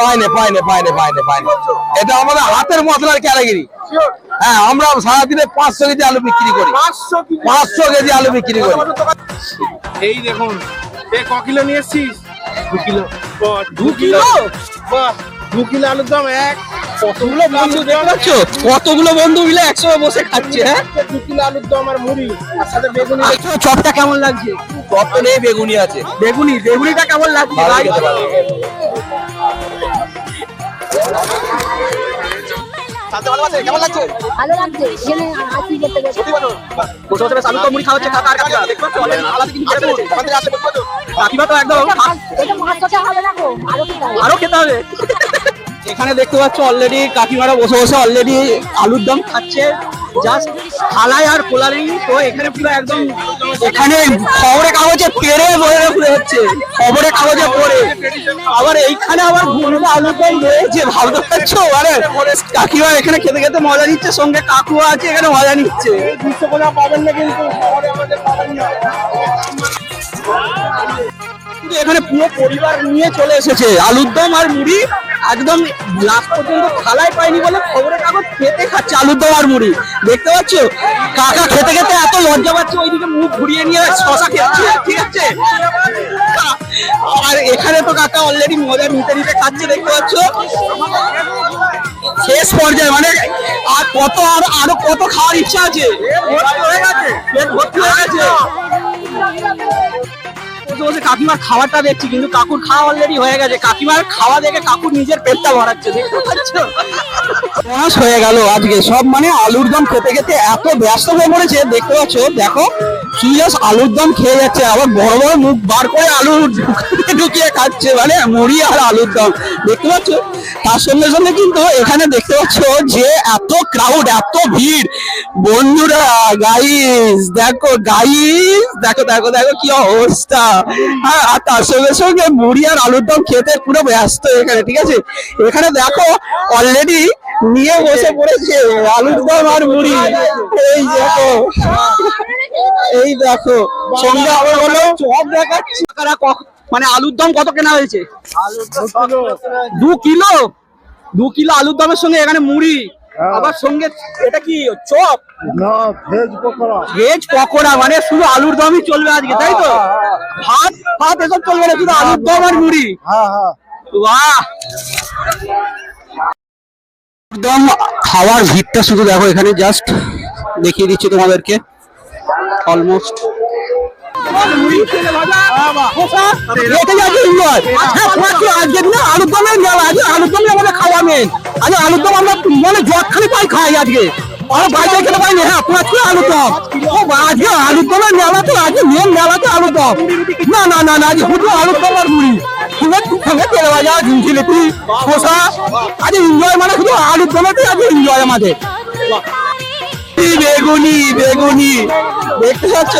পাইনে পাইনে পাইনে পাইনে পাইনে এটা আমাদের হাতের মশলার ক্যাটাগরি Sure? হ্যাঁ আমরা সারাদিনে পাঁচশো কেজি আলু বিক্রি করি। পাঁচশো কেজি? আলু বিক্রি করি। এই দেখুন ক কিলো নিয়ে এসছিস? দু কিলো। দু কিলো? দু কিলো আলুর দাম এক। কতগুলো বন্ধু দেখতে কতগুলো বন্ধু মিলে একসঙ্গে বসে খাচ্ছে হ্যাঁ? দু কিলো আলুর দাম আর মুড়ি আর সাথে বেগুনি। আচ্ছা, চপটা কেমন লাগছে? চপ তো নেই বেগুনি আছে। বেগুনি বেগুনিটা কেমন লাগছে? ভালো ভাই? কেমন লাগছে? ভালো লাগছে। এখানে আছি করতে গেছে। বসে বসে আলু তো মুড়ি খাওয়াচ্ছে কাকা আর কাকিমা দেখতে পাচ্ছ অলরেডি আলাদা কিন্তু খেতে পেরেছে কাকিমা তো একদম এটা এটা পাঁচশোটা হবে না গো আরও কি হবে। আরও খেতে হবে। এখানে দেখতে পাচ্ছ অলরেডি কাকিমারা বসে বসে অলরেডি আলুর দম খাচ্ছে। জাস্ট থালায় আর কোলারি তো এখানে পুরো একদম এখানে খবরের কাগজে পেরে বলে পুরো হচ্ছে। খবরের কাগজে পড়ে। আবার এইখানে আবার ঘুরে আলুর দম রয়েছে ভাবতে পারছ মানে কাকিমা এখানে খেতে খেতে মজা নিচ্ছে, সঙ্গে কাকুয়া আছে, এখানে মজা নিচ্ছে। পাবেন না কিন্তু এখানে পুরো পরিবার নিয়ে চলে এসেছে। আলুর দম আর মুড়ি একদম লাস্ট পর্যন্ত থালায় পায়নি বলে খবরের কাগজ খেতে খাচ্ছে, আলুর দেওয়ার মুড়ি। দেখতে পাচ্ছ? কাকা খেতে খেতে এত লজ্জা পাচ্ছে, ওইদিকে মুখ ঘুরিয়ে নিয়ে শশা খেচ্ছে ঠিক আছে আর এখানে তো কাকা অলরেডি মজা নিতে নিতে খাচ্ছে, দেখতে পাচ্ছ? শেষ পর্যায়ে মানে আর কত, আর, আরও কত খাওয়ার ইচ্ছা আছে? ভর্তি হয়ে গেছে। বসে বসে কাকিমার খাওয়াটা দেখছি, কিন্তু কাকুর খাওয়া অলরেডি হয়ে গেছে। কাকিমার খাওয়া দেখে কাকুর নিজের পেটটা ভরাচ্ছে, দেখতে পাচ্ছ? হয়ে গেল আজকে। সব মানে আলুর দম খেতে খেতে এত ব্যস্ত হয়ে পড়েছে, দেখতে পাচ্ছ, দেখো। শুধু just আলুর দম খেয়ে যাচ্ছে। আবার বড় বড় মুখ বার করে আলু ঢুকিয়ে খাচ্ছে। মানে মুড়ি আর আলুর দম। দেখতে পাচ্ছ? তার সঙ্গে সঙ্গে কিন্তু এখানে দেখতে পাচ্ছ যে এত ক্রাউড এত ভিড়। বন্ধুরা গাইস দেখো গাইস দেখো দেখো দেখো কি অবস্থা। হ্যাঁ আর তার সঙ্গে সঙ্গে মুড়ি আর আলুর দম খেতে পুরো ব্যস্ত এখানে, ঠিক আছে? এখানে দেখো অলরেডি নিয়ে বসে পড়েছে আলুর দম আর মুড়ি। এই দেখো। এই দেখো সঙ্গে আবার বলো চপ দেখাচ্ছি। মানে আলুর দম কত কেনা হয়েছে? দু কিলো? দু কিলো আলুর দমের সঙ্গে এখানে মুড়ি আবার সঙ্গে এটা কি চপ? না ভেজ পকোড়া। ভেজ পকোড়া মানে শুধু আলুর দমই চলবে আজকে তাই তো? ভাত ভাত এসব চলবে না শুধু আলুর দম আর মুড়ি। হ্যাঁ হ্যাঁ। বাহ! একদম খাওয়ার ভিড়টা শুধু দেখো এখানে জাস্ট দেখিয়ে দিচ্ছি তোমাদেরকে। অলমোস্ট আজকে না আলুর দমের মেলা আজকে খাওয়া মেন আজকে মানে আজকে হ্যাঁ আজকে আজকে মেন না না না না আজকে মুড়ি শসা আজকে এনজয় মানে শুধু আজকে এনজয় আমাদের বেগুনি বেগুনি। দেখতে পাচ্ছ?